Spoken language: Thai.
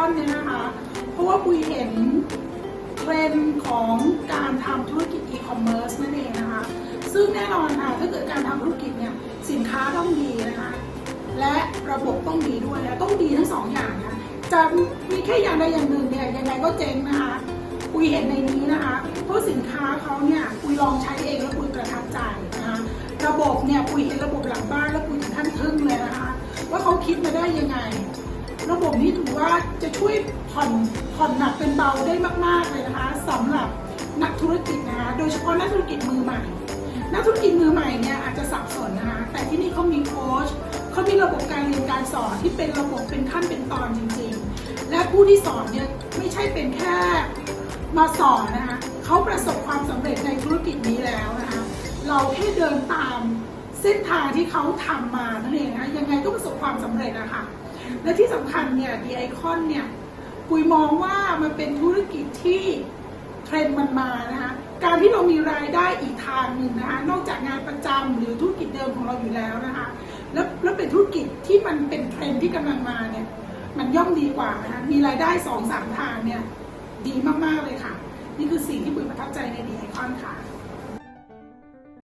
อนเนี่ยนะคะ เพราะว่าปุยเห็นเทรนด์ของการทำธุรกิจอีคอมเมิร์ซนั่นเองนะคะ ซึ่งแน่นอนค่ะถ้าเกิดการทำธุรกิจเนี่ยสินค้าต้องดีนะคะ และระบบต้องดีด้วยและต้องดีทั้งสองอย่างนะจะมีแค่อย่างใดอย่างหนึ่งเนี่ยยังไงก็เจ๊งนะคะปุยเห็นในนี้นะคะเพราะสินค้าเขาเนี่ยปุยลองใช้เองแล้วปุยประทับใจนะคะระบบเนี่ยปุยเห็นระบบหลังบ้านแล้วปุยถึงขั้นทึ่งเลยนะคะ ว่าเขาคิดมาได้ยังไง ระบบนี้ถือว่าจะช่วยผ่อนผ่อนหนักเป็นเบาได้มาก ๆ เลยนะคะสำหรับนักธุรกิจนะคะ โดยเฉพาะนักธุรกิจมือใหม่ นักธุรกิจมือใหม่เนี่ยอาจจะสับสนนะคะ แต่ที่นี่เขามีโค้ชเขามีระบบการเรียนการสอนที่เป็นระบบเป็นขั้นเป็นตอนจริง ๆ และผู้ที่สอนเนี่ยไม่ใช่เป็นแค่มาสอนนะคะเขาประสบความสำเร็จในธุรกิจนี้แล้วนะคะ เราแค่เดินตามเส้นทางที่เขาทำมานั่นเองนะคะยังไงก็ประสบความสำเร็จนะคะ และที่สำคัญเนี่ยดีไอคอนเนี่ยปุยมองว่ามันเป็นธุรกิจที่เทรนด์มันมานะคะการที่เรามีรายได้อีกทางหนึ่งนะคะนอกจากงานประจำหรือธุรกิจเดิมของเราอยู่แล้วนะคะแล้วแล้วเป็นธุรกิจที่มันเป็นเทรนด์ที่กำลังมาเนี่ยมันย่อมดีกว่านะคะมีรายได้สองสามทางเนี่ยดีมากๆเลยค่ะ นี่คือสิ่งที่ปุยประทับใจในดีไอคอนค่ะ